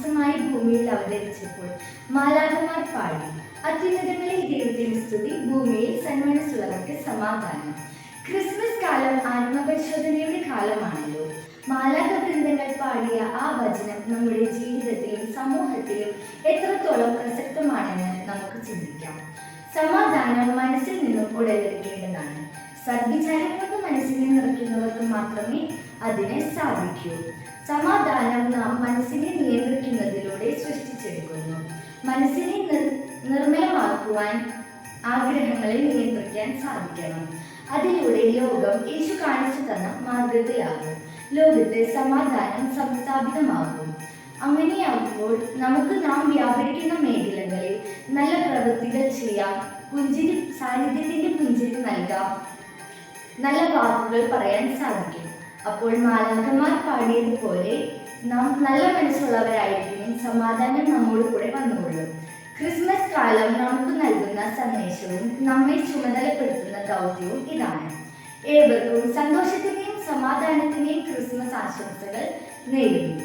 മാംസമായി ഭൂമിയിൽ അവതരിച്ചപ്പോൾ മാലാഖമാർ പാടി. അത്യുന്നതങ്ങളിൽ ദൈവത്തിന്റെ സ്തുതി ഭൂമിയിൽ സന്മനസ്സുള്ളവർക്ക് സമാധാനം. ക്രിസ്മസ് കാലം ആത്മപരിശോധനയുടെ കാലമാണല്ലോ. മാലാഖ വൃന്ദങ്ങൾ പാടിയ ആ വചനം നമ്മുടെ ജീവിതത്തിലും സമൂഹത്തിലും എത്രത്തോളം പ്രസക്തമാണെന്ന് നമുക്ക് ചിന്തിക്കാം. സമാധാനം മനസ്സിൽ നിന്നും ഉടലെടുക്കേണ്ടതാണ്. സദ്വിചാരം കൊണ്ട് മനസ്സിനെ നിറയ്ക്കുന്നവർക്ക് മാത്രമേ അതിനെ സാധിക്കൂ. സമാധാനം നാം മനസ്സിനെ നിയന്ത്രിക്കും സൃഷ്ടിച്ചെടുക്കുന്നു മനസ്സിനെ നിർ- നിർമ്മലമാക്കുവാൻ ആഗ്രഹങ്ങളെ നിയന്ത്രിക്കാൻ സാധിക്കണം. അതിലൂടെ ലോകം യേശു കാണിച്ചു തന്ന മാർഗത്തിലാകും ലോകത്ത് സമാധാനം സംസ്ഥാപിതമാകും. അങ്ങനെയാകുമ്പോൾ നമുക്ക് നാം വ്യാപരിക്കുന്ന മേഖലകളിൽ നല്ല പ്രവൃത്തികൾ ചെയ്യാം. പുഞ്ചിരി സാന്നിധ്യത്തിന്റെ പുഞ്ചിരി നൽകാം. നല്ല വാക്കുകൾ പറയാൻ സാധിക്കും. അപ്പോൾ മാലാഖമാർ പാടിയതുപോലെ നാം നല്ല മനസ്സുള്ളവരായിരിക്കും സമാധാനം നമ്മോട് കൂടെ വന്നുകൊള്ളും. ക്രിസ്മസ് കാലം നമുക്ക് നൽകുന്ന സന്ദേശവും നമ്മെ ചുമതലപ്പെടുത്തുന്ന ദൗത്യവും ഇതാണ്. ഏവർക്കും സന്തോഷത്തിന്റെയും സമാധാനത്തിന്റെയും ക്രിസ്മസ് ആശംസകൾ നേരുന്നു.